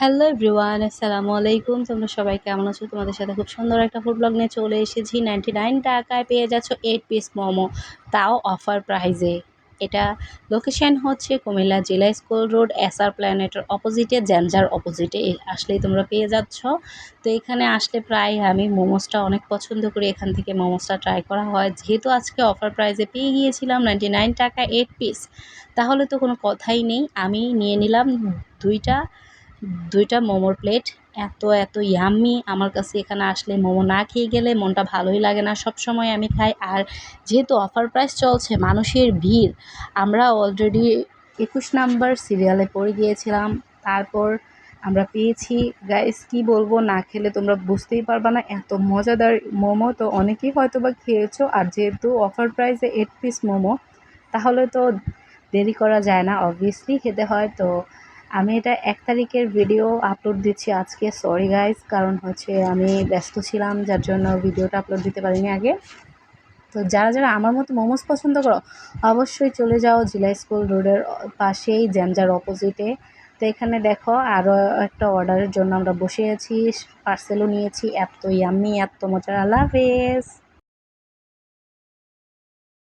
Hello everyone, আসসালামু আলাইকুম। তোমরা সবাই কেমন আছো? তোমাদের সাথে খুব সুন্দর একটা ফুড ব্লগ নিয়ে চলে এসেছি। নাইনটি নাইন টাকায় পেয়ে যাচ্ছ এইট পিস মোমো। তাও অফার প্রাইজে এটা লোকেশন হচ্ছে কুমিল্লা জেলা স্কুল রোড এসআর প্ল্যানেটের অপোজিটে জ্যানজার অপোজিটে আসলেই তোমরা পেয়ে যাচ্ছ। তো এখানে আসলে প্রায় আমি মোমোসটা অনেক পছন্দ করি। এখান থেকে মোমোসটা ট্রাই করা হয়। যেহেতু আজকে অফার প্রাইজে পেয়ে গিয়েছিলাম নাইনটি নাইন টাকা এইট পিস তাহলে তো কোনো কথাই নেই। আমি নিয়ে নিলাম দুইটা। দুইটা মোমোর প্লেট এত এত ইয়াম্মি আমার কাছে এখানে আসলে মোমো না খেয়ে গেলে মনটা ভালোই লাগে না। সব সময় আমি খাই। আর যেহেতু অফার প্রাইস চলছে, মানুষের ভিড়, আমরা অলরেডি একুশ নাম্বার সিরিয়ালে পড়ে গিয়েছিলাম। তারপর আমরা পেয়েছি। গাইস কি বলব? না খেলে তোমরা বুঝতেই পারবা না। এত মজাদার মোমো। তো অনেকেই হয়তো বা খেয়েছো। আর যেহেতু অফার প্রাইসে এইট পিস মোমো, তাহলে তো দেরি করা যায় না অবভিয়াসলি খেতে হয়। তো আমি এটা এক তারিখের ভিডিও আপলোড দিচ্ছি আজকে সরি গাইজ কারণ হচ্ছে আমি ব্যস্ত ছিলাম, যার জন্য ভিডিওটা আপলোড দিতে পারিনি আগে। তো যারা যারা আমার মতো মোমোস পছন্দ করো, অবশ্যই চলে যাও জিলা স্কুল রোডের পাশেই জ্যামজার অপোজিটে তো এখানে দেখো আরও একটা অর্ডারের জন্য আমরা বসে আছি পার্সেলও নিয়েছি, এত ইয়াম্মি এত মজার, আল্লাহ